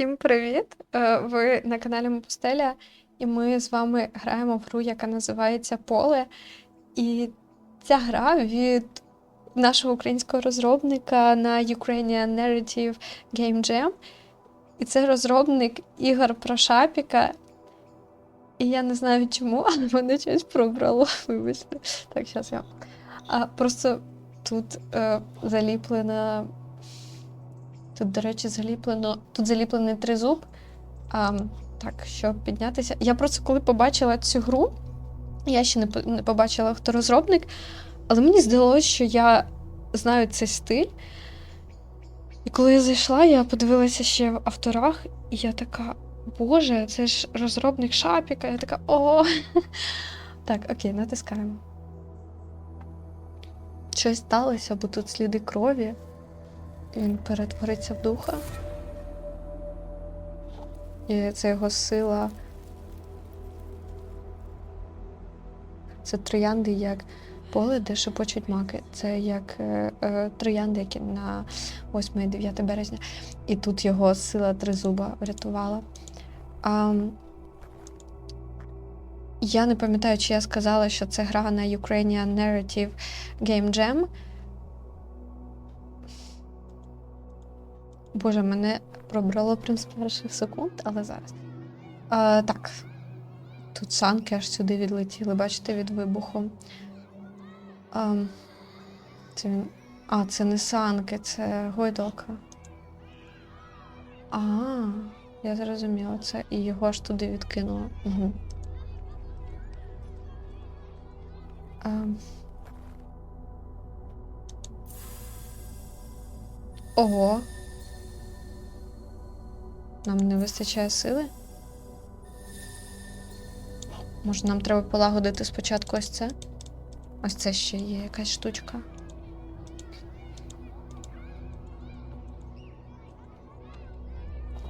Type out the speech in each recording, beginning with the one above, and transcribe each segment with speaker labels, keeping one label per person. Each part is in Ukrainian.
Speaker 1: Всім привіт! Е, Ви на каналі Мопустеля, і ми з вами граємо в гру, яка називається Поле. І ця гра від нашого українського розробника на Ukrainian Narrative Game Jam. І це розробник Ігор Прошапіка. І я не знаю чому, але мене щось пробрало. Вибачте. Так, зараз я. А просто тут е, заліплена. Тут, до речі, заліплено. Тут заліплений тризуб. А, так, щоб піднятися. Я просто коли побачила цю гру, я ще не, побачила, хто розробник, але мені здалося, що я знаю цей стиль. І коли я зайшла, я подивилася ще в авторах, і я така, Боже, це ж розробник шапіка. Я така, о. Так, окей, натискаємо. Щось сталося, бо тут сліди крові. Він перетвориться в духа. І це його сила. Це троянди як поле, де шепочуть маки. Це як е, е, троянди, які на 8 і 9 березня. І тут його сила тризуба врятувала. А, я не пам'ятаю, чи я сказала, що це гра на Ukrainian Narrative Game Jam. Боже, мене пробрало прям з перших секунд, але зараз. А, так. Тут санки аж сюди відлетіли, бачите, від вибуху. А, це він. А, це не санки, це гойдалка. А, я зрозуміла це. І його аж туди відкинуло. Угу. А, ого. Нам не вистачає сили? Може, нам треба полагодити спочатку ось це? Ось це ще є якась штучка.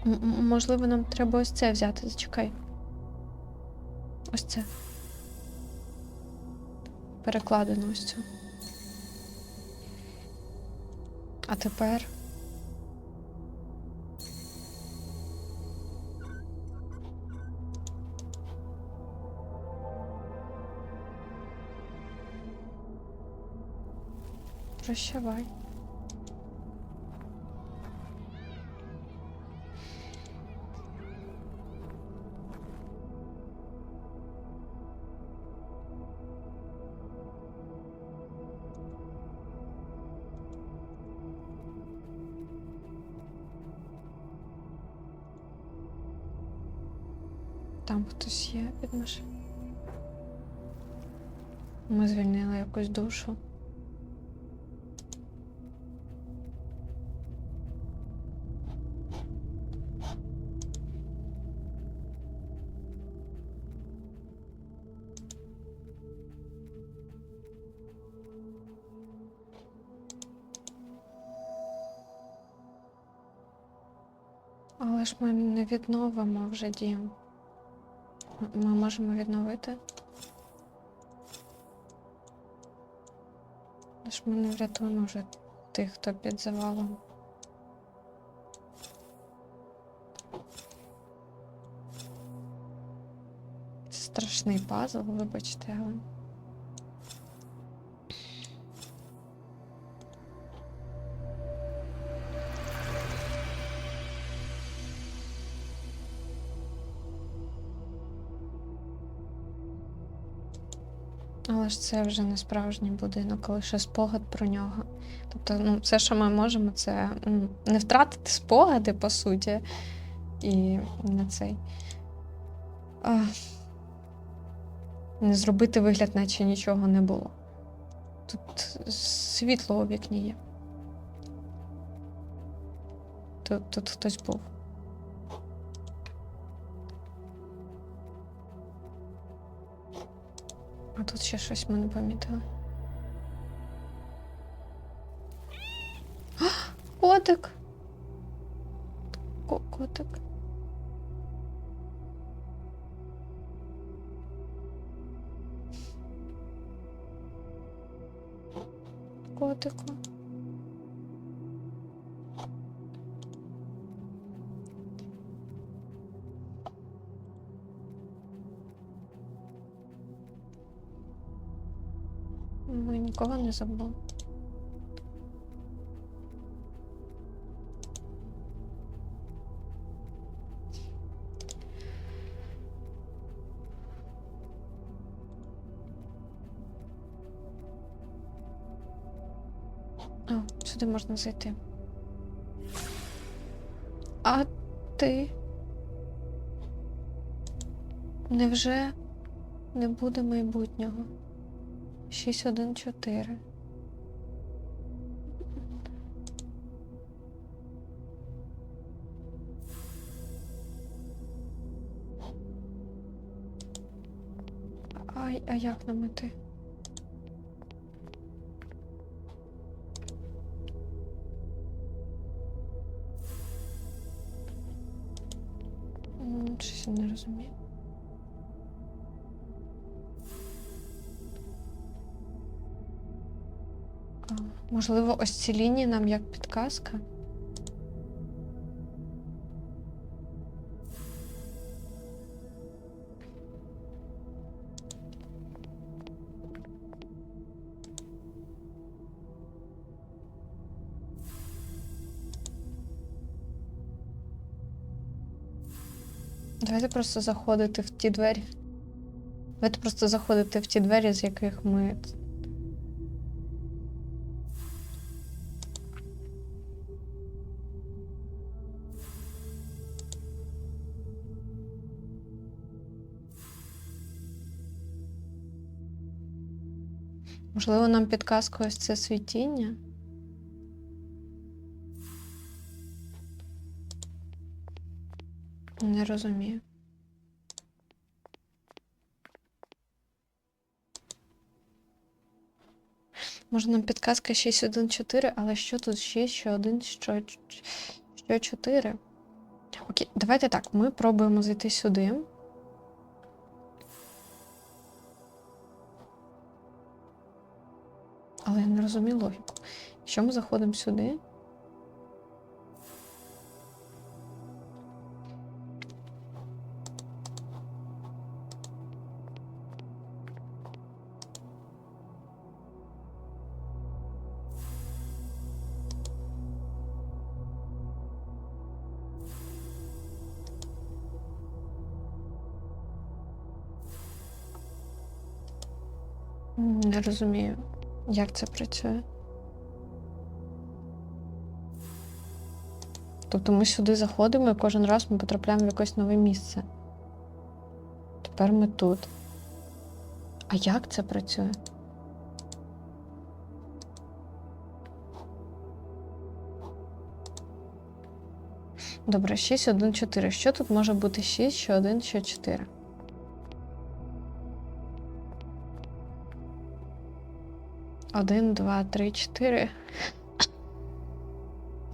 Speaker 1: М- Можливо, нам треба ось це взяти. Зачекай. Ось це. Перекладено ось цю. А тепер. Прощавай. Там хтось є під машиною. Ми звільнили якусь душу. Але ж ми не відновимо вже дім. Ми можемо відновити. Але ж ми не врятуємо вже тих, хто під завалом. Страшний пазл, вибачте, але. Ж це вже не справжній будинок, а лише спогад про нього. Тобто, ну, все, що ми можемо, це не втратити спогади, по суті, і не цей. А, не зробити вигляд, наче нічого не було. Тут світло у вікні є. Тут, тут хтось був. А тут ще щось ми не помітили. Котик. Ко- Котик. Котику. Ми нікого не забули. А, сюди можна зайти. А ти? Невже не буде майбутнього? 614. А, а як нам іти? Щось не розумію. Можливо, ось ці лінії нам як підказка? Давайте просто заходити в ті двері. Давайте просто заходити в ті двері, з яких ми Можливо, нам підказка ось це світіння? Не розумію. Може, нам підказка 614, але що тут 6, що 1, що, що 4? Окей, давайте так, ми пробуємо зайти сюди. Але я не розумію логіку. Якщо ми заходимо сюди. Не розумію, як це працює. Тобто ми сюди заходимо і кожен раз ми потрапляємо в якесь нове місце. Тепер ми тут. А як це працює? Добре, 6, 1, 4. Що тут може бути 6, що 1, що 4? Один, два, три, чотири.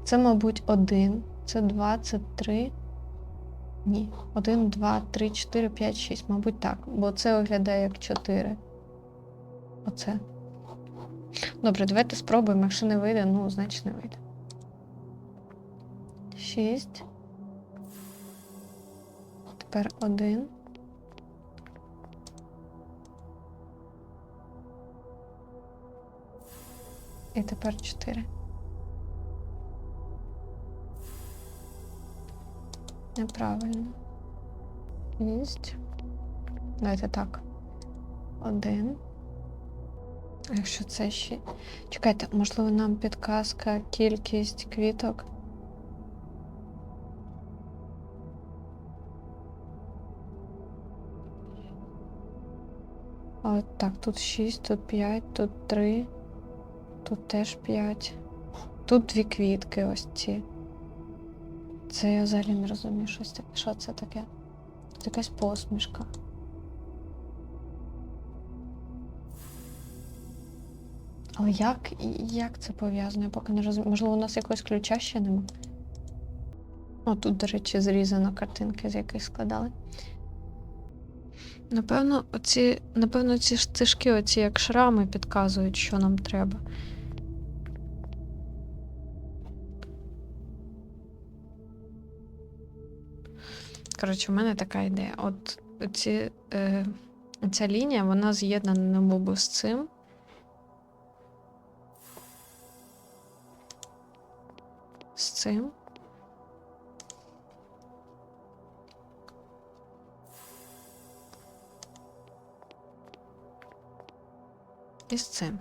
Speaker 1: Це, мабуть, один. Це два, це три. Ні. Один, два, три, чотири, п'ять, шість. Мабуть, так. Бо це виглядає як чотири. Оце. Добре, давайте спробуємо. Якщо не вийде, ну, значить не вийде. Шість. Тепер один. І тепер 4. Неправильно. Шість. Давайте так. Один. А якщо це ще. Чекайте, можливо, нам підказка кількість квіток. А, так, тут 6, тут 5, тут 3. Тут теж 5. Тут дві квітки ось ці. Це я взагалі не розумію, що це, що це таке. Це якась посмішка. Але як, як це пов'язано? Я поки не розумію. Можливо, у нас якогось ключа ще нема. О, тут, до речі, зрізано картинки, з яких складали. Напевно, оці, напевно, ці стежки, оці як шрами підказують, що нам треба. Коротше, в мене така ідея. От ці, е, ця лінія, вона з'єднана на бобу з цим. З цим. І з цим.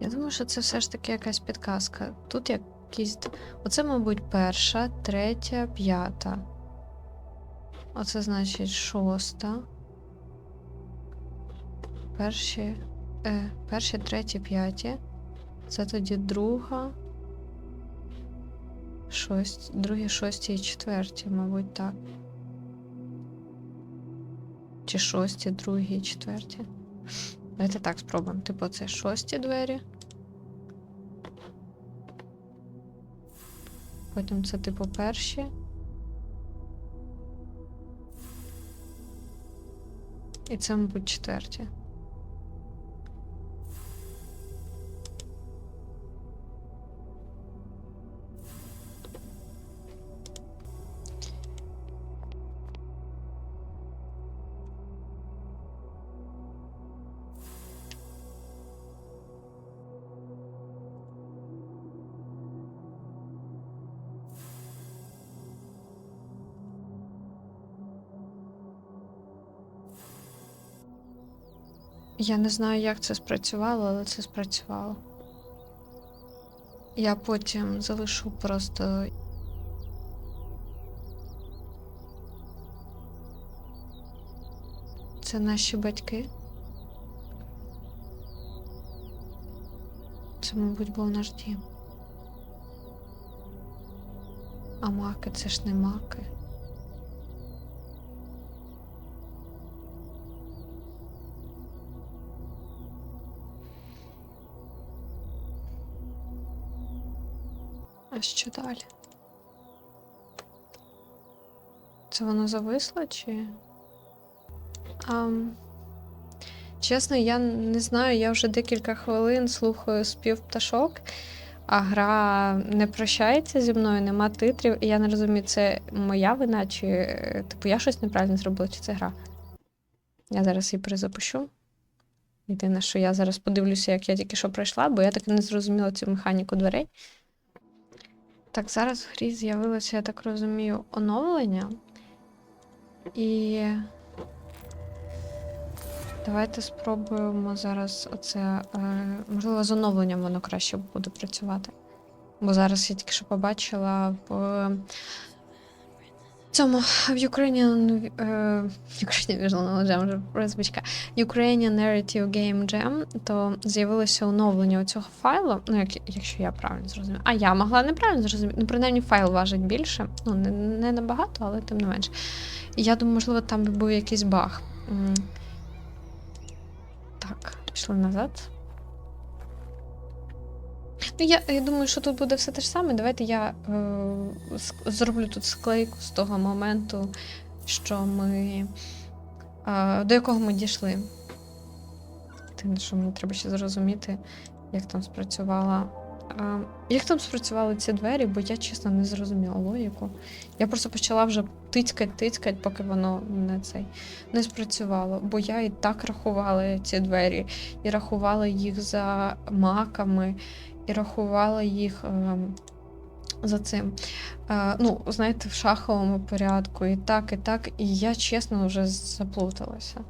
Speaker 1: Я думаю, що це все ж таки якась підказка. Тут як якісь. Оце, мабуть, перша, третя, п'ята. Оце значить шоста. Перші, е, перші, треті, п'яті. Це тоді друга. Шость, другі, шості і четверті, мабуть, так. Чи шості, другі, і четверті. Давайте так спробуємо. Типу, це шості двері. Потім це, типу, перші. І це, мабуть, четверті. Я не знаю, як це спрацювало, але це спрацювало. Я потім залишу просто. Це наші батьки. Це, мабуть, був наш дім. А маки це ж не маки. Що далі? Це воно зависло чи. Ам... Чесно, я не знаю, я вже декілька хвилин слухаю спів пташок, а гра не прощається зі мною, нема титрів, і я не розумію, це моя вина, чи типу я щось неправильно зробила, чи це гра. Я зараз її перезапущу. Єдине, що я зараз подивлюся, як я тільки що пройшла, бо я так і не зрозуміла цю механіку дверей. Так, зараз в грі з'явилося, я так розумію, оновлення. І. Давайте спробуємо зараз оце. Е, можливо, з оновленням воно краще буде працювати. Бо зараз я тільки що побачила в цьому в Ukrainian, е, Ukrainian Visual Jam, вже Ukrainian Narrative Game Jam, то з'явилося оновлення цього файлу. Ну, як, якщо я правильно зрозуміла. А я могла неправильно зрозуміти. Ну, принаймні, файл важить більше. Ну, не, не набагато, але тим не менше. Я думаю, можливо, там був якийсь баг. Так, пішли назад. Ну, я, я думаю, що тут буде все те ж саме. Давайте я е, зроблю тут склейку з того моменту, що ми. Е, до якого ми дійшли. Те, що мені треба ще зрозуміти, як там спрацювала. Е, як там спрацювали ці двері, бо я чесно не зрозуміла логіку. Я просто почала вже тицькать, тицькать, поки воно не цей не спрацювало. Бо я і так рахувала ці двері, і рахувала їх за маками, і рахувала їх е, за цим. Е, ну, знаєте, в шаховому порядку, і так, і так. І я чесно вже заплуталася.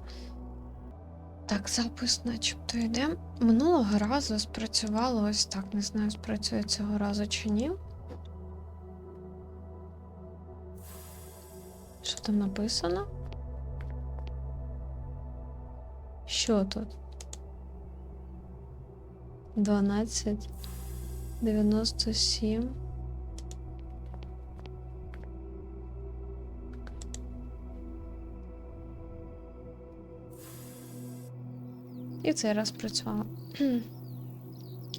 Speaker 1: Так, запис начебто йде. Минулого разу спрацювало ось так. Не знаю, спрацює цього разу чи ні. Що там написано? Що тут? 12, 97. І цей раз працювала.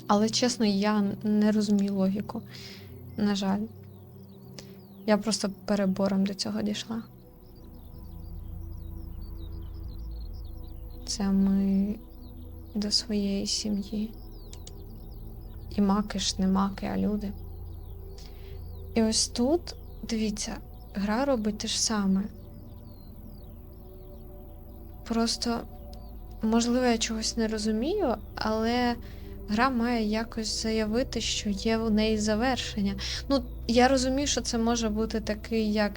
Speaker 1: Але чесно, я не розумію логіку. На жаль. Я просто перебором до цього дійшла. Це ми до своєї сім'ї. І маки ж не маки, а люди. І ось тут, дивіться, гра робить те ж саме. Просто, можливо, я чогось не розумію, але гра має якось заявити, що є в неї завершення. Ну, я розумію, що це може бути такий як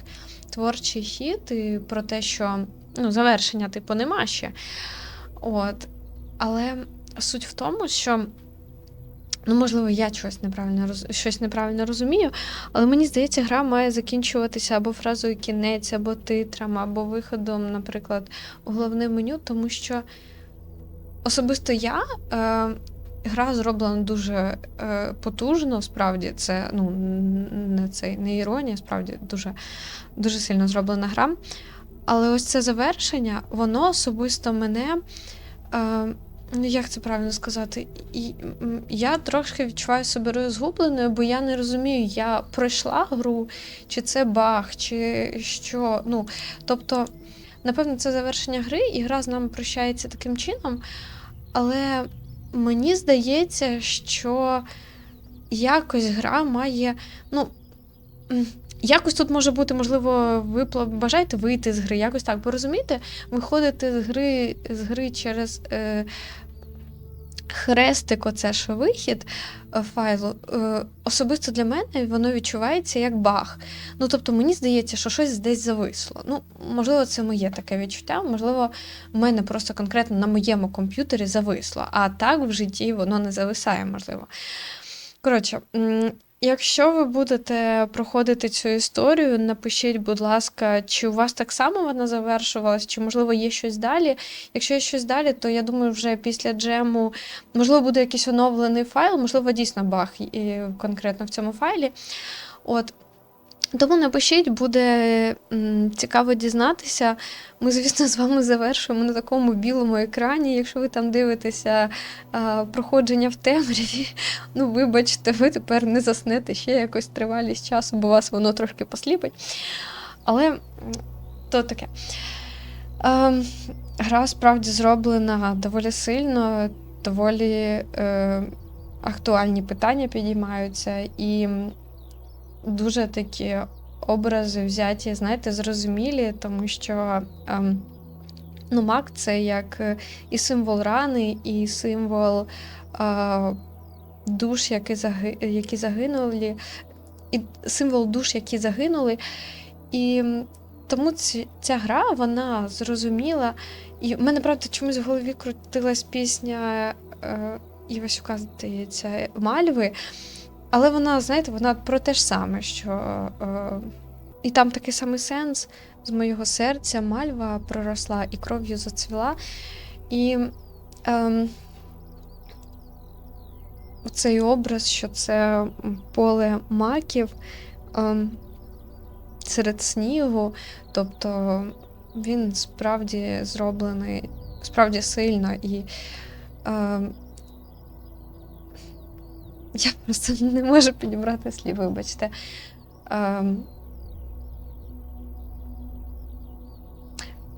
Speaker 1: творчий хід, і про те, що ну, завершення, типу, нема ще. От. Але суть в тому, що. Ну, можливо, я щось неправильно роз... щось неправильно розумію, але мені здається, гра має закінчуватися або фразою кінець, або титром, або виходом, наприклад, у головне меню, тому що особисто я. Е... Гра зроблена дуже е, потужно, справді це ну, не, це, не іронія, справді дуже, дуже сильно зроблена гра. Але ось це завершення, воно особисто мене. Е, ну, як це правильно сказати? І, я трошки відчуваю себе розгубленою, бо я не розумію, я пройшла гру, чи це баг, чи що. Ну, тобто, напевно, це завершення гри, і гра з нами прощається таким чином. Але мені здається, що якось гра має. ну, Якось тут може бути, можливо, ви бажаєте вийти з гри, якось так. Бо розумієте, виходити з гри, з гри через е, хрестик, оце що вихід е, файлу, е, особисто для мене воно відчувається як баг. Ну, тобто, мені здається, що щось десь зависло. Ну, можливо, це моє таке відчуття, можливо, в мене просто конкретно на моєму комп'ютері зависло, а так в житті воно не зависає, можливо. Коротше, якщо ви будете проходити цю історію, напишіть, будь ласка, чи у вас так само вона завершувалась, чи можливо є щось далі. Якщо є щось далі, то я думаю, вже після джему, можливо, буде якийсь оновлений файл, можливо, дійсно баг і конкретно в цьому файлі. От. Тому напишіть, буде цікаво дізнатися. Ми, звісно, з вами завершуємо на такому білому екрані. Якщо ви там дивитеся а, проходження в темряві, ну вибачте, ви тепер не заснете ще якось тривалість часу, бо вас воно трошки посліпить. Але то таке. Ем, гра справді зроблена доволі сильно, доволі е, актуальні питання підіймаються, і дуже такі образи взяті, знаєте, зрозумілі, тому що ем, ну, мак це як е, і символ рани, і символ е, душ, які, заги, які загинули, і символ душ, які загинули. І тому ця гра, вона зрозуміла. І в мене, правда, чомусь в голові крутилась пісня е, Івасюка, здається, Мальви. Але вона, знаєте, вона про те ж саме, що е, і там такий самий сенс з моєго серця мальва проросла і кров'ю зацвіла. І е, цей образ, що це поле маків е, серед снігу, тобто він справді зроблений справді сильно і. Е, я просто не можу підібрати слів, вибачте. Ем...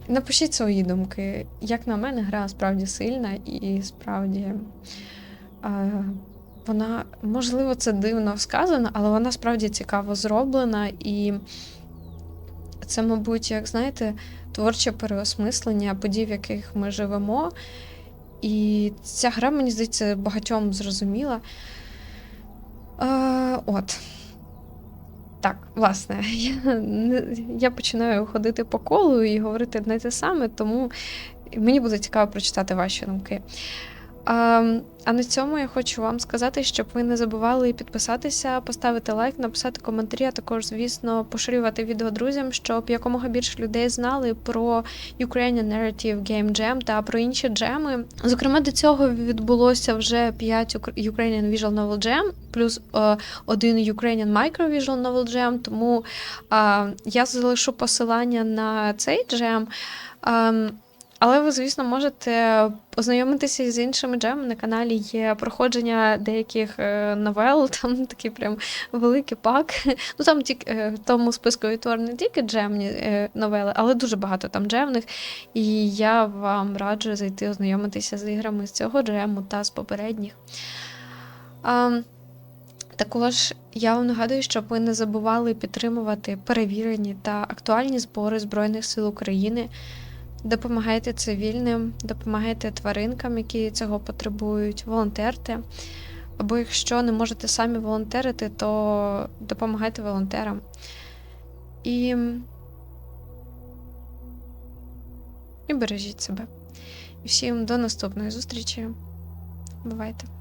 Speaker 1: Напишіть свої думки. Як на мене, гра справді сильна і справді е, вона, можливо, це дивно сказано, але вона справді цікаво зроблена. І це, мабуть, як знаєте, творче переосмислення подій, в яких ми живемо. І ця гра, мені здається, багатьом зрозуміла. Е, от. Так, власне, я, я починаю ходити по колу і говорити одне те саме, тому мені буде цікаво прочитати ваші думки. А, а на цьому я хочу вам сказати, щоб ви не забували підписатися, поставити лайк, написати коментарі, а також, звісно, поширювати відео друзям, щоб якомога більше людей знали про Ukrainian Narrative Game Jam та про інші джеми. Зокрема, до цього відбулося вже 5 Укр- Ukrainian Visual Novel Jam, плюс е, один Ukrainian Micro Visual Novel Jam, тому е, я залишу посилання на цей джем. Але ви, звісно, можете познайомитися з іншими джемами. На каналі є проходження деяких е, новел, там такий прям великий пак. Ну там тільки е, в тому списку відтвор не тільки джемні е, новели, але дуже багато там джемних. І я вам раджу зайти ознайомитися з іграми з цього джему та з попередніх. А, також я вам нагадую, щоб ви не забували підтримувати перевірені та актуальні збори Збройних сил України. Допомагайте цивільним, допомагайте тваринкам, які цього потребують, волонтерте. Або якщо не можете самі волонтерити, то допомагайте волонтерам. І, і бережіть себе. І всім до наступної зустрічі. Бувайте!